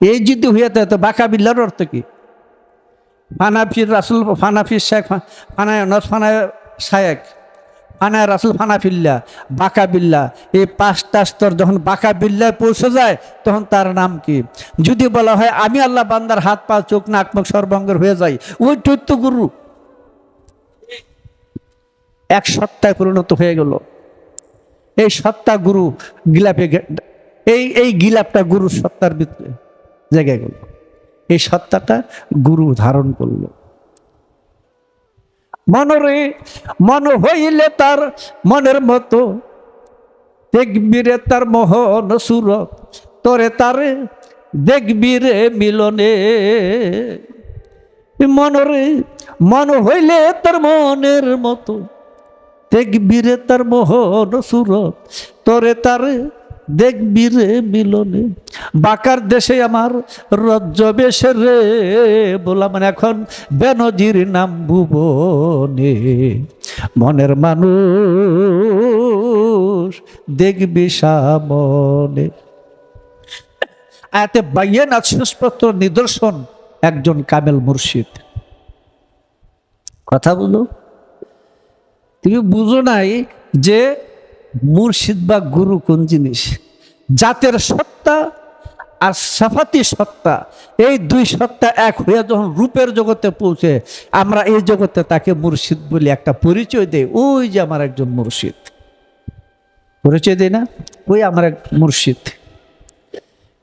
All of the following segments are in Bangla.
এই যদি হয়ে তো বাঁকা বিল্লার অর্থ কি? ফানাফির রাসুল, ফানাফির শেখ ফানায় নস ফানায় শায়েক ফানায় রাসুল ফানাফিল্লা বাঁকা বিল্লা। এই পাঁচটা স্তর যখন বাঁকা বিল্লায় পৌঁছে যায়, তখন তার নাম কি? যদি বলা হয়, আমি আল্লাহ বান্দার হাত, পা, চোখ, নাক, মুখ সর্বাঙ্গের হয়ে যাই, ওই চৈত্য গুরু এক সত্তায় পরিণত হয়ে গেল। এই সত্তা গুরু গিলাপে এই এই গিলাপটা গুরুর সত্তার ভিতরে। জেগে গেল। এই সত্তাটা গুরু ধারণ করল। মনরে মন হইলে তার মনের মতো, দেখবি রে তার মোহন সুরত তোরে তারে দেখবি রে মিলনে। মনরে মন হইলে তার মনের মতো, দেখবি রে তার মোহন সুরত তরে তারে দেখবি রে মিলনে, বাকার দেশে আমার রজ্জ বেশে রে বললাম এখন বেনজির নাম ভুবনে। মনের মানুষ দেখবি সামনে। আয়াতে বাইয়েন সুস্পষ্ট নিদর্শন একজন কামেল মুর্শিদ। কথা বলো। তুমি বুঝো নাই যে মুর্শিদ বা গুরু কোন জিনিস? জাতের সত্তা আর সাফাতি সত্তা। এই দুই সত্তা এক হয়ে যখন রূপের জগতে পৌঁছে, আমরা এই জগতে তাকে মুর্শিদ বলি। একটা পরিচয় দেই, ওই যে আমার একজন মুর্শিদ। পরিচয় দেয় না? ওই আমার এক মুর্শিদ।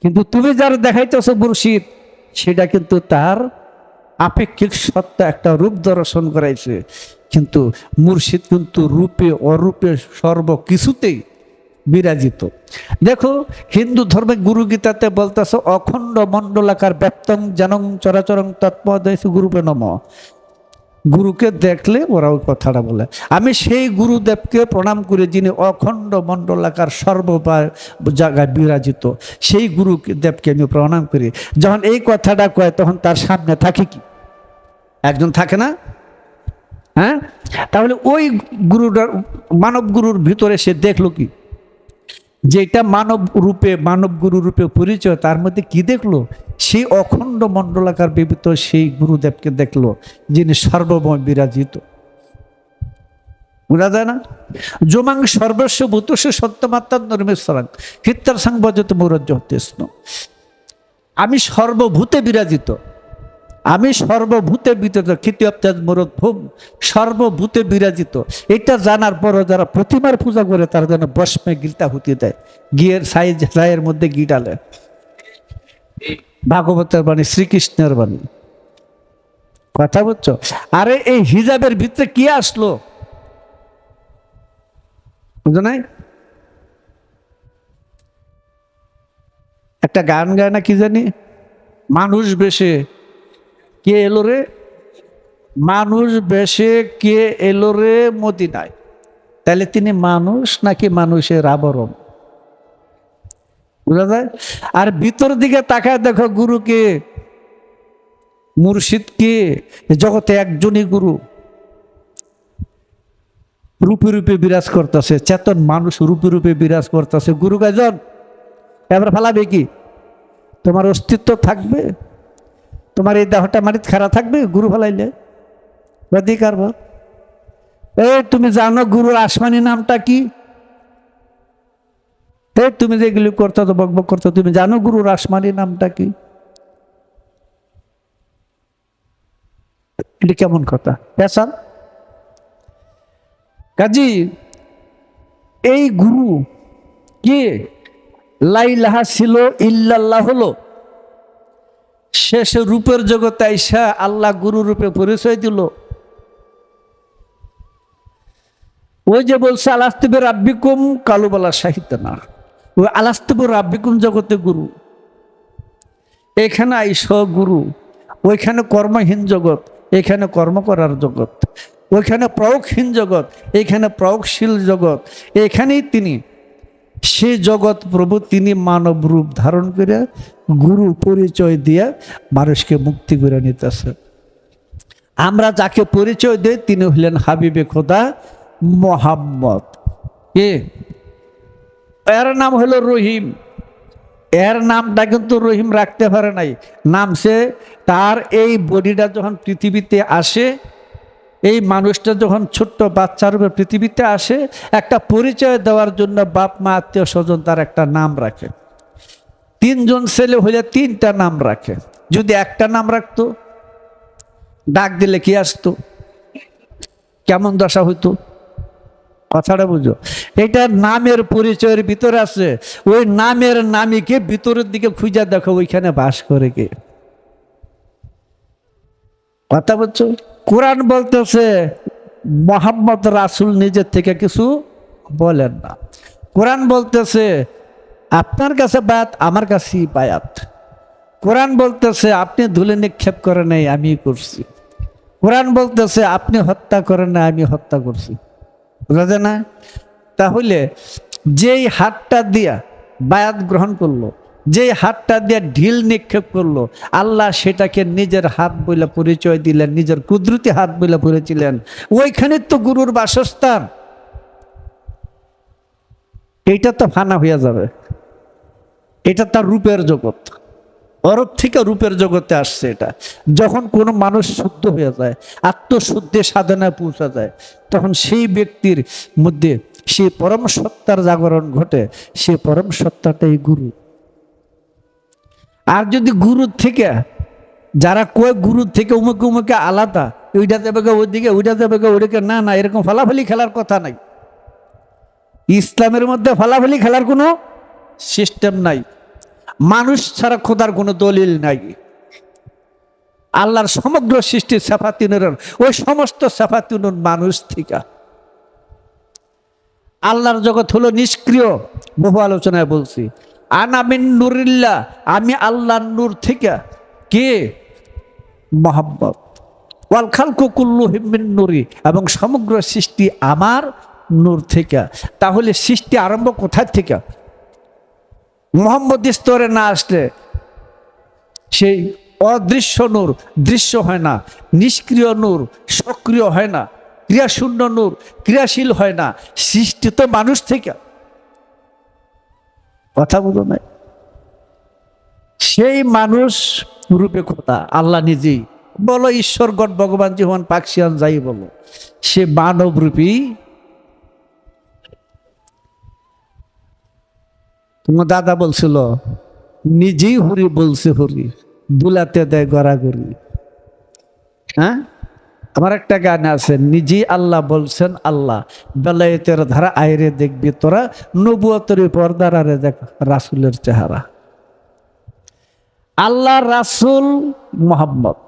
কিন্তু তুমি যার দেখাইতেছো মুর্শিদ, সেটা কিন্তু তার আপেক্ষিক সত্তা, একটা রূপ দর্শন করাইছে। কিন্তু মুর্শিদ কিন্তু রূপে, অরূপে সর্ব কিছুতেই বিরাজিত। দেখো, হিন্দু ধর্মে গুরু গীতাতে বলতেছে, অখণ্ড মণ্ডলাকার ব্যক্তং জনং চরাচরং তৎপদেশ গুরুপে নম। গুরুকে দেখলে ওরা ওই কথাটা বলে। আমি সেই গুরুদেবকে প্রণাম করে যিনি অখণ্ড মণ্ডলাকার সর্ব জায়গায় বিরাজিত। সেই গুরু দেবকে আমি প্রণাম করি। যখন এই কথাটা কয়, তখন তার সামনে থাকে কি? একজন থাকে না? হ্যাঁ? তাহলে ওই গুরুটার, মানব গুরুর ভিতরে সে দেখল কি? যেটা মানব রূপে, মানব গুরু রূপে পরিচয়, তার মধ্যে কি দেখল? সেই অখণ্ড মণ্ডলাকার বিবিত সেই গুরুদেবকে দেখল, যিনি সর্বময় বিরাজিত। বোঝা যায় না? জমাং সর্বস্ব ভূতস্ব সত্যমাত্মার নর্মেশ্বরাং হিত্তার সাংবাজত মৌরজ্য হতেস্ন আমি সর্বভূতে বিরাজিত। আমি সর্বভূতে বিরাজিত খিতিয়াপ্তাজ মরদ ভূম, সর্বভূতে বিরাজিত। এটা জানার পর যারা প্রতিমার পূজা করে, তারা যেন বসমে গিলতা হুতি দেয়। গিয়ের সাইজ সাইয়ের মধ্যে গি ডালে। ভাগবতের বাণী, শ্রীকৃষ্ণের বাণী। কথা বুঝছ? আরে এই হিজাবের ভিতরে কি আসলো? বুঝো নাই? একটা গান গায় না কি জানি? মানুষ বেশে কে এলো রে? মানুষ বেশে কে এলো রে মদিনায়? তাহলে তিনি মানুষ নাকি মানুষের আবরণ? বুঝা যায়? আর ভিতর দিকে তাকায় দেখো গুরুকে মুর্শিদকে জগতে একজনই গুরু। রূপে রূপে বিরাজ করতেছে, চেতন মানুষ রূপে রূপে বিরাজ করতেছে। গুরু গাজন এবার ফালাবে কি? তোমার অস্তিত্ব থাকবে? তোমার এই দেহটা মাটিতে খারাপ থাকবে? গুরু ফেলাইলে অধিকার বল। এই তুমি জানো গুরুর আসমানি নামটা কি? এই তুমি যেগুলি করতো তো বকবক করতো তুমি জানো গুরুর আসমানি নামটা কি? এটি কেমন কথা? পেশান কাজী, এই গুরু কে? লাইলাহা ছিল, ইল্লাল্লাহ হলো। শেষ রূপের জগতে আইসা আল্লাহ গুরু রূপে পরিচয় দিল। ওই যে বলছে, আলাস্তিবে রাব্বিকুম কালুবালা সাহিত্য না ওই আলাস্তিবে রাব্বিকুম জগতে গুরু। এখানে আইস গুরু, ওইখানে কর্মহীন জগৎ, এখানে কর্ম করার জগৎ, ওইখানে প্রয়োগহীন জগৎ, এখানে প্রয়োগশীল জগৎ, এখানেই তিনি। সে জগৎ প্রভু তিনি মানব রূপ ধারণ করে গুরু পরিচয় দিয়ে মানুষকে মুক্তি করে নিতেছে। আমরা যাকে পরিচয় দিই, তিনি হলেন হাবিবে খোদা মোহাম্মদ। কে এর নাম হলো রহিম। এর নামটা কিন্তু রহিম রাখতে পারে নাই। নামছে তার এই বডিটা যখন পৃথিবীতে আসে, এই মানুষটা যখন ছোট্ট বাচ্চার উপর পৃথিবীতে আসে, একটা পরিচয় দেওয়ার জন্য বাপ, মা আত্মীয় স্বজন তার একটা নাম রাখে। তিনজন ছেলে হলে তিনটা নাম রাখে। যদি একটা নাম রাখতো, ডাক দিলে কি আসতো? কেমন দশা হইতো? কথাটা বুঝো। এটা নামের পরিচয়ের ভিতরে আছে। ওই নামের নামীকে ভিতরের দিকে খুঁজে দেখো, ওইখানে বাস করে কে। কথা বলছো কোরআন বলতেছে, মোহাম্মদ রাসুল নিজের থেকে কিছু বলেন না। কোরআন বলতেছে আপনার কাছে বায়াত, আমার কাছেই বায়াত। কোরআন বলতেছে, আপনি ধুলে নিক্ষেপ করে নাই আমি করছি। কোরআন বলতেছে, আপনি হত্যা করেন না আমি হত্যা করছি। বুঝা যায় না? তাহলে যেই হাতটা দিয়া বায়াত গ্রহণ করল, যেই হাতটা দিয়ে ঢিল নিক্ষেপ করল, আল্লাহ সেটাকে নিজের হাত বলে পরিচয় দিলেন, নিজের কুদরতি হাত বলে পড়েছিলেন। ওইখানে তো গুরুর বাসস্থান। এইটা তো ফানা হইয়া যাবে। এটা তার রূপের জগৎ। অরব থেকে রূপের জগতে আসছে এটা। যখন কোনো মানুষ শুদ্ধ হয়ে যায়, আত্মশুদ্ধে সাধনায় পৌঁছা যায়, তখন সেই ব্যক্তির মধ্যে সেই পরম সত্তার জাগরণ ঘটে, সেই পরম সত্তাটাই গুরু। আর যদি গুরু থেকে, যারা কয় গুরু থেকে উমুকে উমুকে আলাদা, ওইটা দেবে ওইদিকে, ওইটা দেবে ওইদিকে, না না, এরকম ফলাফলি খেলার কথা নাই। ইসলামের মধ্যে ফলাফলি খেলার কোনো সিস্টেম নাই। মানুষ ছাড়া খোদার কোনো দলিল নাই। আল্লাহর সমগ্র সৃষ্টি সাফাতিনের, ওই সমস্ত সাফাতিনুর মানুষ থেকে। আল্লাহর জগৎ হলো নিষ্ক্রিয়, বহু আলোচনায় বলছি। আনামিন নুরিল্লা আমি আল্লাহর নূর থেকে। কে? মোহাম্মদ ওয়াল খালকু কুল্লু হিমিন নুরি, এবং সমগ্র সৃষ্টি আমার নূর থেকে। তাহলে সৃষ্টি আরম্ভ কোথায় থেকে? মোহাম্মদ স্তরে না আসলে সেই অদৃশ্য নূর দৃশ্য হয় না, নিষ্ক্রিয় নূর, সক্রিয় হয় না, ক্রিয়াশূন্য নূর, ক্রিয়াশীল হয় না সৃষ্টি তো মানুষ থেকে। কথা বলো নাই? সেই মানুষ রূপে খোদা, আল্লাহ নিজেই। বলো, ঈশ্বরগণ, ভগবান, জীবন পাকশিয়ান যাই বলো, সে মানব তোমার দাদা বলছিল, নিজেই হরি বলছে হরি, দুলাতে দেয় গড়াগড়ি। হ্যাঁ? আমার একটা গান আছে, নিজেই আল্লাহ বলছেন আল্লাহ, বেলায়েতের ধারা আইরে দেখবি তোরা, নবুয়তর পর্দার আরে দেখ রাসুলের চেহারা। আল্লাহ রাসুল মোহাম্মদ।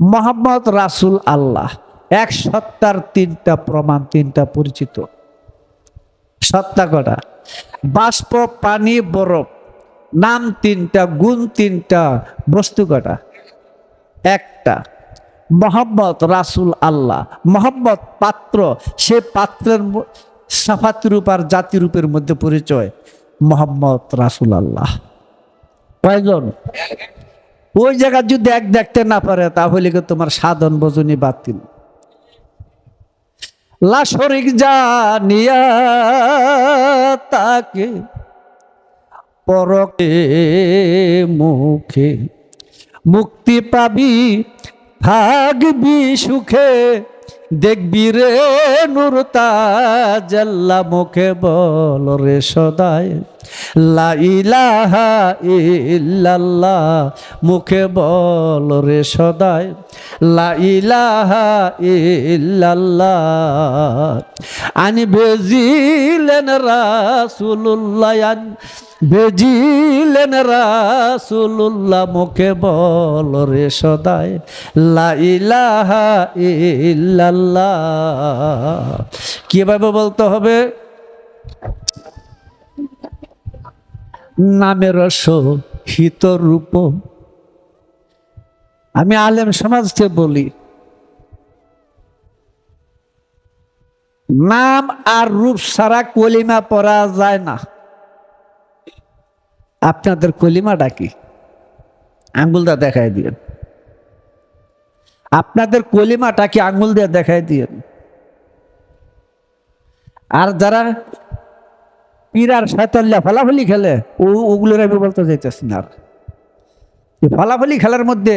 মোহাম্মদ রাসুল আল্লাহ। এক সত্তার তিনটা প্রমাণ, তিনটা পরিচিত। সত্তা কটা? বাষ্প, পানি, বরফ। নাম তিনটা, গুণ তিনটা বস্তু কটা? একটা। মোহাম্মদ রাসুল আল্লাহ। মোহাম্মদ পাত্র, সে পাত্রের সাফাতিরূপ আর জাতিরূপের মধ্যে পরিচয়। মোহাম্মদ রাসুল আল্লাহ। কয়জন? ওই জায়গা যদি এক দেখতে না পারে, তাহলে তোমার সাধন বজনী বাতিল? লাশরিক জানিয়া তাকে পরকে মুখে মুক্তি পাবি, থাকবি সুখে। দেখবি রে নুরতা জাল্লা মুখে বল রে সদায়। লা ইলাহা ইল্লাল্লাহ, মুখে বল রে সদায় লা ইলাহা ইল্লাল্লাহ, আনি বেজিলেন রাসূলুল্লাহ বেজিলেন রাসূলুল্লাহ, মুখে বল রে সদায় লা ইলাহা ইল্লাল্লাহ, কীভাবে বলতে হবে? নামের রস, হিত রূপ। আমি আলেম সমাজকে বলি, নাম আর রূপ সারা কলিমা পড়া যায় না। আপনাদের কলিমাটা কি? আঙ্গুলটা দেখাই দিয়েন। আপনাদের কলিমাটা কি আঙ্গুল দিয়ে দেখাই দিয়েন। আর যারা পীরার শয়তাল্লা ফলাফলি খেলে, ও ওগুলোর আমি বলতে চাইতেছি না আর। ফালাফালি খেলার মধ্যে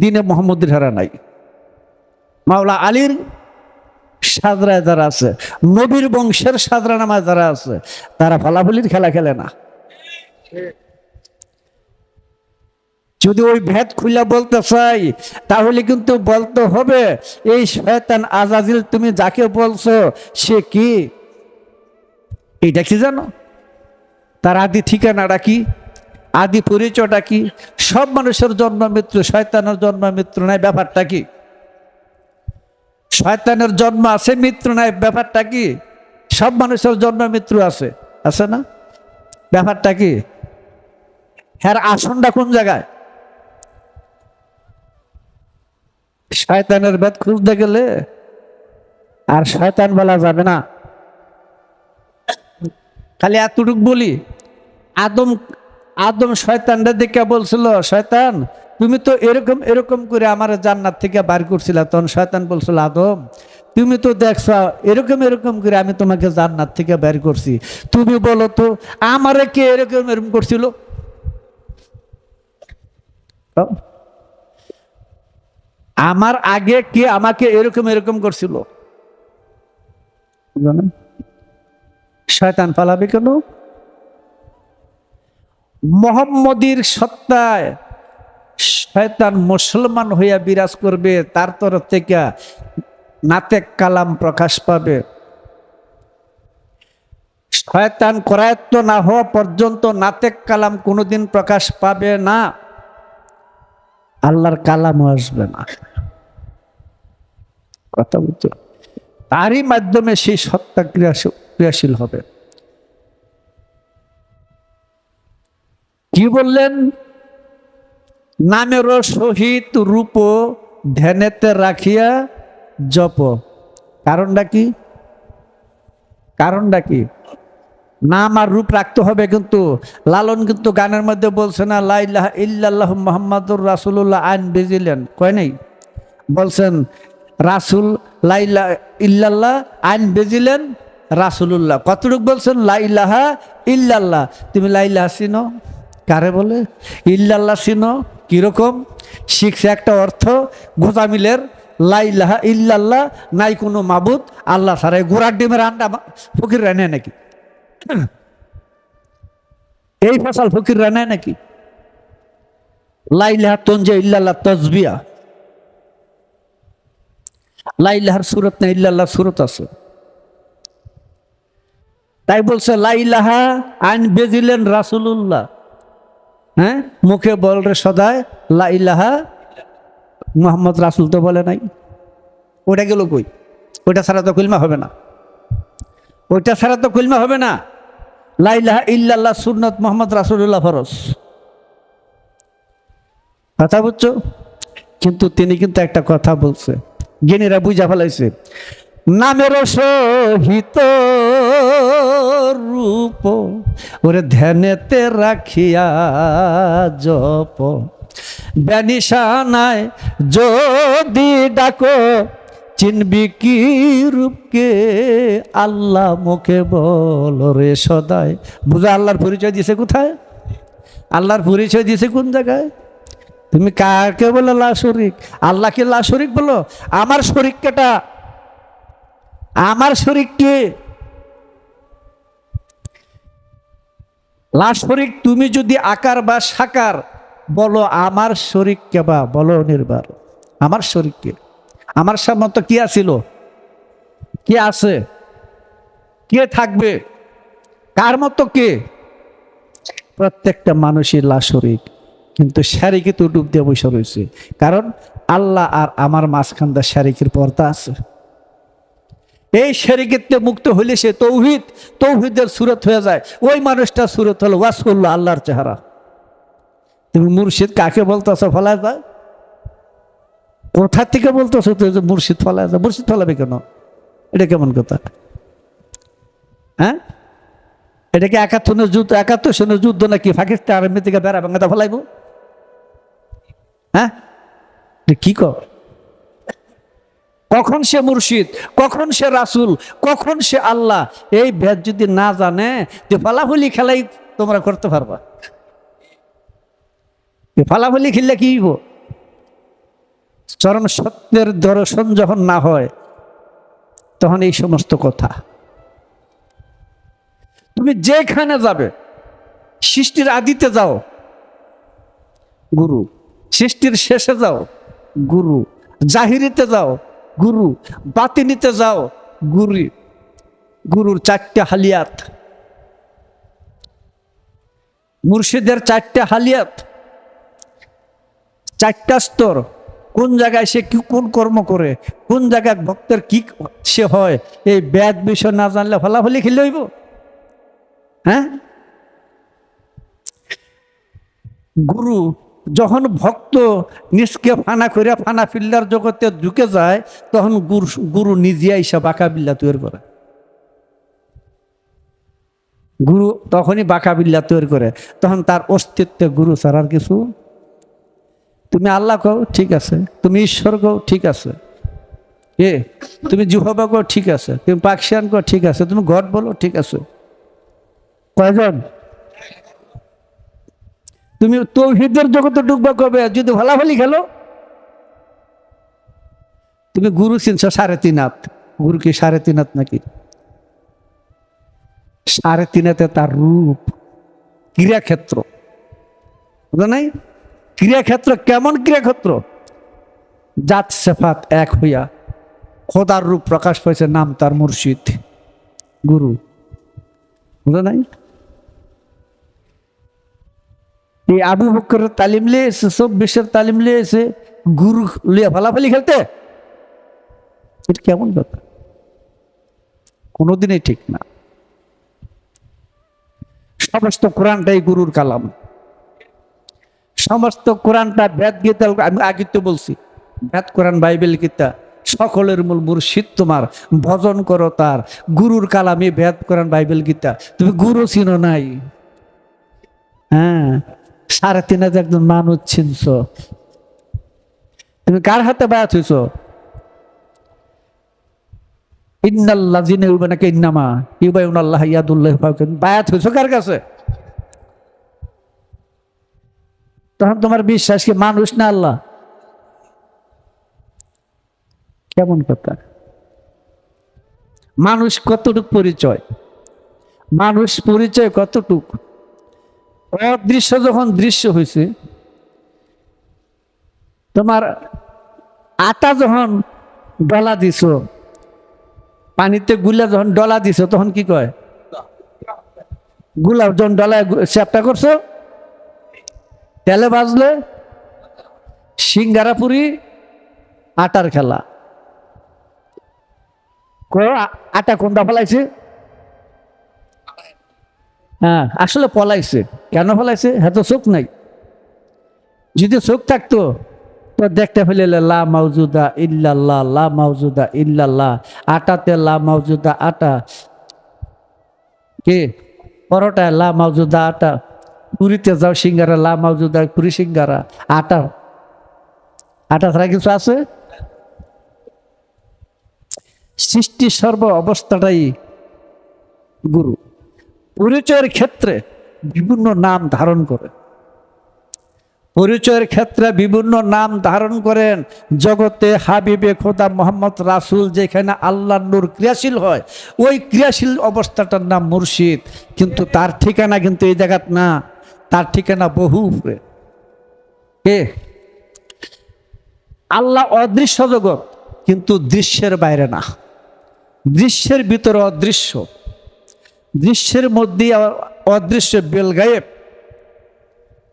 দিনে মোহাম্মদের হারা নাই। মাওলা আলীর সাদরায় যারা আছে, নবীর বংশের সাদরা নামায় যারা আছে, তারা ফলাফলির খেলা খেলে না। যদি ওই ভেদ খুলে বলতে চাই, তাহলে কিন্তু বলতে হবে, এই শয়তান আজাজিল তুমি যাকে বলছো, সে কি? এইটা কি জানো? তার আদি ঠিকানাটা কি আদি পরিচয়টা কি সব মানুষের জন্ম মৃত্যু, শয়তানের জন্ম মৃত্যু নাই, ব্যাপারটা কি? শয়তানের জন্ম আছে, মৃত্যু নাই, ব্যাপারটা কি? সব মানুষের জন্ম মৃত্যু আছে আছে না? ব্যাপারটা কি? হ্যাঁ আসনটা কোন জায়গায়? শয়তানের বেদ খুঁজতে গেলে আর শয়তান বলা যাবে না। খালি এতটুক বলি, আদম আদম শয়তানটা দেখে বলছিল, শয়তান, তুমি তো এরকম এরকম করে আমার জান্নাত থেকে বার করছিল। তখন শয়তান বলছিল, আদম, তুমি তো দেখছ, এরকম এরকম করে আমি তোমাকে জান্নাত থেকে বের করছি। তুমি বলো তো, আমারে কে এরকম এরকম করছিল? আমার আগে কে আমাকে এরকম এরকম করছিল? জানেন শয়তান পালাবে কেন? মোহাম্মদীর সত্তায় শয়তান মুসলমান হইয়া বিরাজ করবে, তার তরফ থেকে নাতেক কালাম প্রকাশ পাবে। শয়তান করায়ত্ত না হওয়া পর্যন্ত নাতেক কালাম কোনোদিন প্রকাশ পাবে না। আল্লাহর কালামও আসবে না। কথা বুঝছ তারই মাধ্যমে সেই সত্তা ক্রিয়াশীল ক্রিয়াশীল হবে। কি বললেন? নামেরও সহিত রূপ ধ্যানেতে রাখিয়া জপ। কারণটা কি? কারণটা কি? নাম আর রূপ রাখতে হবে কিন্তু, লালন কিন্তু গানের মধ্যে বলছে না লাইল্লাহ ইল্লাল্লাহ মোহাম্মদুর রাসুল্লাহ আইন বেজিলেন। কয় নেই? বলছেন, রাসুল লাইলা ইল্লাল্লাহ আইন বেজিলেন রাসুলুল্লাহ। কতটুক বলছেন? লাইলাহা ইল্লাল্লাহ। তুমি লাইলাহা চিনো? কারে বলে? ইল্লাল্লাহ চিনো? কীরকম? শিখছে একটা অর্থ গোজামিলের লাইলাহা ইল্লাল্লাহ, নাই কোনো মাবুদ, আল্লাহ ছাড়াই গোড়ার ডিমের আন্ডা ফকির রানে নাকি? এই ফসল ফকির রানে নাকি? লাইলাহা তঞ্জে ইল্লাল্লাহ তসবিয়া। লাইলাহার সুরত না, ইল্লাল্লাহ সুরত আছে। তাই বলছে লাইলাহা আইন বেজিলেন রাসুলুল্লাহ। হ্যাঁ? মুখে বল রে সদায় লাইলাহা মোহাম্মদ রাসুল তো বলে নাই। ওটা গেল কই? ওটা ছাড়া তো কুলমা হবে না। ওইটা ছাড়া তো কুলমা হবে না। লাইলাহা ইল্লাল্লাহ, সুন্নত মোহাম্মদ রাসুল্লাহ ফরস কথা বুঝছ? কিন্তু তিনি কিন্তু একটা কথা বলছে। জ্ঞানীরা বুঝা ফেলাইছে। নামের সহিত রূপ। ওরে ধ্যানেতে রাখিয়া জপ। ব্যানিশানায় যদি ডাকো, চিনবি কি রূপকে আল্লাহ মুখে বল রে সদায় বুঝা আল্লাহর পরিচয় দিয়েছে কোথায়? আল্লাহর পরিচয় দিয়েছে কোন জায়গায়? তুমি কাকে বলে লা শরিক? আল্লাহকে লা শরিক বলো? আমার শরিক কেটা? আমার শরিক কে? লা শরিক তুমি যদি আকার বা সাকার, বলো আমার শরিক কেবা বলো নির্বার। আমার শরিক কে? আমার সামনে তো কি আছিল? কে আছে? কে থাকবে? কার মতো কে? প্রত্যেকটা মানুষই লা শরিক কিন্তু শারিকে তো ডুব দিয়ে বসে রয়েছে। কারণ আল্লাহ আর আমার মাঝখানটা শারিকের পর্দা আছে। এই শারিকেতে মুক্ত হইলে সে তৌহিদ, তৌহিদের সুরত হয়ে যায়। ওই মানুষটা সুরত হলো ওয়াস করল আল্লাহর চেহারা। তুমি মুর্শিদ কাকে বলতেছো ফলায় যায়? কোথা থেকে বলতেছো তুই যে মুর্শিদ ফলায় যায়? মুর্শিদ ফলাবে কেন? এটা কেমন কথা? হ্যাঁ? এটা কি একাত্তরের যুদ্ধ একাত্তর সনের যুদ্ধ নাকি পাকিস্তান আর্মি থেকে বেড়া ভাঙাটা ফলাইব? হ্যাঁ? কি কর? কখন সে মুর্শিদ, কখন সে রাসুল, কখন সে আল্লাহ, এই ভেদ যদি না জানে, যে ফালাফলি খেলাই তোমরা করতে পারবা। ফালাফলি খেললে কি হইব? চরম সত্যের দর্শন যখন না হয়, তখন এই সমস্ত কথা। তুমি যেখানে যাবে, সৃষ্টির আদিতে যাও, গুরু। সৃষ্টির শেষে যাও, গুরু। জাহিরিতে যাও গুরু, বাতি নিতে যাও। গুরু, গুরুর চারটে হালিয়াত। মুর্শিদের চারটে হালিয়াত। চারটা স্তর। কোন জায়গায় সে কি, কোন কর্ম করে? কোন জায়গায় ভক্তের কি সে হয়? এই ব্যাদ বিষয় না জানলে ফলাফলি খেলে হইব? হ্যাঁ? গুরু যখন ভক্ত নিজকে ফানা করে ফানা ফিল্লার জগতে ঢুকে যায়, তখন গুরু গুরু নিজে আইসা বাঁকা বিল্লা তৈরি করে। গুরু তখনই বাঁকা বিল্লা তৈরি করে। তখন তার অস্তিত্বে গুরু ছাড়ার কিছু? তুমি আল্লাহ কও, ঠিক আছে। তুমি ঈশ্বর কও, ঠিক আছে। এ, তুমি জুহবা কও, ঠিক আছে। তুমি পাকশিয়ান কও, ঠিক আছে। তুমি গড বলো, ঠিক আছে। কয়জন? তুমি তৌহিদের জগতে ডুববা কবে? যদি ভালাভালি খেলো? তুমি গুরু চিনছ সাড়ে তিন হাত। গুরু কি সাড়ে তিন হাত নাকি? সাড়ে তিন হাতে তার রূপ। ক্রিয়াক্ষেত্র। নাই? ক্রিয়াক্ষেত্র কেমন ক্রিয়াক্ষেত্র? জাত সেফাত এক হইয়া খোদার রূপ প্রকাশ পাইছে, নাম তার মুর্শিদ। গুরু। বুঝলো নাই? এই আবু বকরের তালিম লিয়ে এসে সব বিশ্বের তালিম লিয়ে এসে গুরু লিয়ে ফালাফালি খেলতে? এটা কেমন কথা? কোনোদিনই ঠিক না। সমস্ত কোরআনটাই গুরুর কালাম। সমস্ত কোরআনটা বেদ গীতা, আমি আগে তো বলছি, বেদ, কোরআন, বাইবেল, গীতা, সকলের মূল মুর্শিদ তোমার, ভজন করো তার। গুরুর কালামে বেদ, কোরআন, বাইবেল, গীতা। তুমি গুরু চিনো নাই। হ্যাঁ। সাড়ে তিন হাজার একজন মানুষ চিনছ। তুমি কার হাতে বায়াত হইছ? ইন্নাল্লাহ জিনে নাকি ইন্নামা ইয়াদুল্লাহ কার কাছে? তখন তোমার বিশ্বাস কি মানুষ না আল্লাহ? কেমন কথা? মানুষ কতটুক পরিচয়? মানুষ পরিচয় কতটুক? অদৃশ্য যখন দৃশ্য হয়েছে, তোমার আটা যখন ডলা দিছ, পানিতে গুলা যখন ডলা দিছ, তখন কি কয়? গুলা যখন ডলায় চ্যাপটা করছ, তেলে বাজলে সিঙ্গারাপুরি আটার খেলা। আটা কোনটা ফলাইছে? হ্যাঁ আসলে পলাইছে কেন ফলাইছে? হ্যাঁ তো চোখ নাই। যদি চোখ থাকতো, তো দেখতে ফেলে লা মাউজুদা ইল্লাল্লাহ, লা মাউজুদা ইল্লাল্লাহ, আটাতে লা মাউজুদা আটা। কে? পরোটায় লা মাউজুদা আটা। পুরীতে যাও সিঙ্গারা, লা মাউজুদা পুরী সিঙ্গারা, আটা। আটা ছাড়া কিছু আছে? সৃষ্টি সর্ব অবস্থাটাই গুরু। পরিচয়ের ক্ষেত্রে বিভিন্ন নাম ধারণ করে। পরিচয়ের ক্ষেত্রে বিভিন্ন নাম ধারণ করেন। জগতে হাবিবে খোদা মোহাম্মদ রাসুল যেখানে আল্লাহ নূর ক্রিয়াশীল হয়, ওই ক্রিয়াশীল অবস্থাটার নাম মুর্শিদ। কিন্তু তার ঠিকানা কিন্তু এই জায়গাত না। তার ঠিকানা বহু উপরে। কে? আল্লাহ অদৃশ্য জগৎ, কিন্তু দৃশ্যের বাইরে না। দৃশ্যের ভিতরে অদৃশ্য। দৃশ্যের মধ্যে অদৃশ্য বেলগায়েব।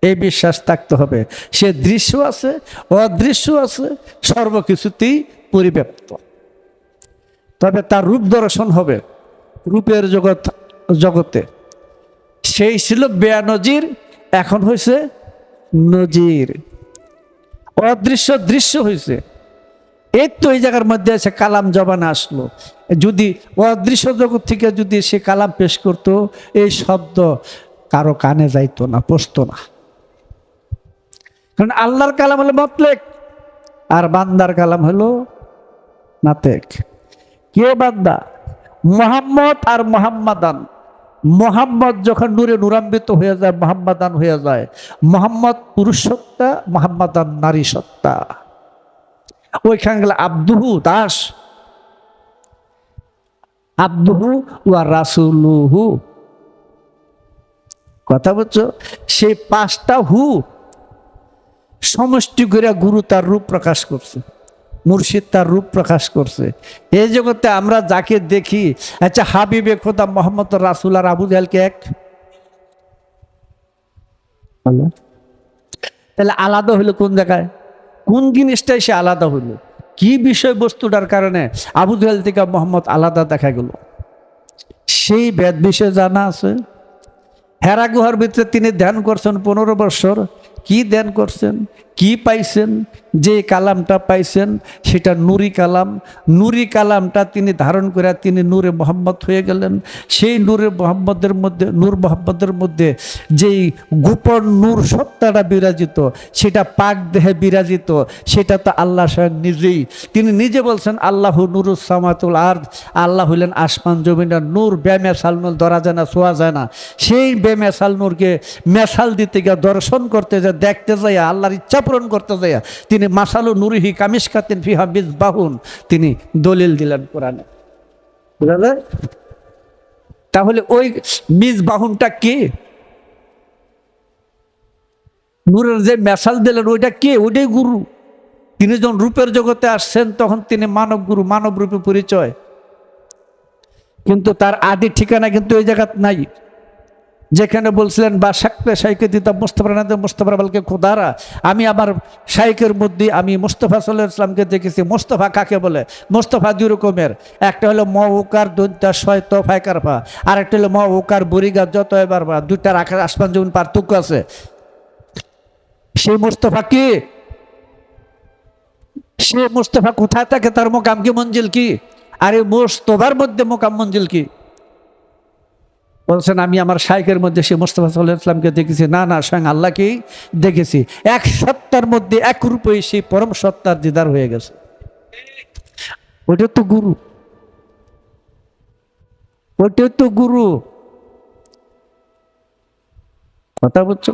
এই বিশ্বাস থাকতে হবে। সে দৃশ্য আছে, অদৃশ্য আছে, সর্বকিছুতেই পরিব্যাপ্ত। তবে তার রূপ দর্শন হবে রূপের জগৎ, জগতে। সেই ছিল বেয়া নজির এখন হয়েছে নজির। অদৃশ্য দৃশ্য হয়েছে এই তো এই জায়গার মধ্যে আছে কালাম জবানে আসলো। যদি অদৃশ্য জগৎ থেকে যদি সে কালাম পেশ করতো, এই শব্দ কারও কানে যাইতো না পসতো না। কারণ আল্লাহর কালাম হলো মতলেক, আর বান্দার কালাম হলো নাতেক। কে বান্দা? মোহাম্মদ আর মোহাম্মদান। মোহাম্মদ যখন নূরে নূরান্বিত হয়ে যায়, মোহাম্মদান হয়ে যায়। মোহাম্মদ পুরুষ সত্তা মোহাম্মদান নারী সত্তা ওইখানে গেলে আব্দুহু দাস। আব্দুহু ওয়া রাসুলুহু। কথা বলছো? সেই পাঁচটা হু সমষ্টি করে গুরু তার রূপ প্রকাশ করছে, মুর্শিদ তার রূপ প্রকাশ করছে। এই জগতে আমরা যাকে দেখি আচ্ছা হাবিবে খোদা মোহাম্মদ রাসুল আর আবু জাহেলকে এক? তাহলে আলাদা হইল কোন জায়গায়? কোন জিনিসটাই সে আলাদা হইল? কি বিষয়বস্তুটার কারণে আবু জাহেল থেকে মোহাম্মদ আলাদা দেখা গেল? সেই বেদ বিষয়ে জানা আছে। হেরা গুহার ভিতরে তিনি ধ্যান করছেন পনেরো বছর। কি ধ্যান করছেন? কি পাইছেন? যে কালামটা পাইছেন, সেটা নুরি কালাম। নুরি কালামটা তিনি ধারণ করে তিনি নূরে মোহাম্মদ হয়ে গেলেন। সেই নূরে মোহাম্মদের মধ্যে, নূর মোহাম্মদের মধ্যে যেই গোপন নূর সত্তাটা বিরাজিত, সেটা পাক দেহে বিরাজিত, সেটা তো আল্লাহ স্বয়ং নিজেই। তিনি নিজে বলছেন, আল্লাহ নুরুস সামাতুল আর আল্লাহ হইলেন আসমান জমিনের নূর বেমেসাল নূর ধরা যায় না শোয়া যায় না। সেই বেমেসাল নূরকে মেসাল দিতে গিয়ে দর্শন করতে যায় দেখতে যাইয়া, আল্লাহর ইচ্ছা পূরণ করতে যাইয়া, তিনি মাসালু নুরিহি কামিসকাতিন ফিহা বিজ বাহুন তিনি দলিল দিলেন কোরআনে। বুঝা যায়? তাহলে ওই মিজ বাহুনটা কি? নূরের যে মেশাল দিলেন, ওইটা কে? ওইটাই গুরু। তিনি যখন রূপের জগতে আসছেন, তখন তিনি মানব গুরু, মানব রূপে পরিচয়। কিন্তু তার আদি ঠিকানা কিন্তু ওই জায়গা নাই। যেখানে বলছিলেন, বা শাকতে শাইকে দিতাম মোস্তফা নাদে মোস্তফা, বলকে খোদারা। আমি আমার শাইকের মধ্যে আমি মোস্তফা সাল্লাহ ইসলামকে দেখেছি। মোস্তফা কাকে বলে? মোস্তফা দুই রকমের একটা হলো ম উকার দন্তা ছয় তো ফাইকার ফা আর একটা হলো ম বরিগা যত এবার দুইটার আকাশ আসমান যেমন পার্থক্য আছে। সেই মোস্তফা কি? সে মোস্তফা কোথায় থাকে? তার মোকাম কি মঞ্জিল কি? আর মোস্তফার মধ্যে মোকাম মঞ্জিল কি? বলছেন, আমি আমার শাইকের মধ্যে সে মোস্তফা সাল্লাহ ইসলামকে দেখেছি। না না, স্বয়ং আল্লাহকেই দেখেছি। এক সত্তার মধ্যে এক রূপে সেই পরম সত্তার দিদার হয়ে গেছে। ওইটা তো গুরু। ওইটা তো গুরু। কথা বলছো?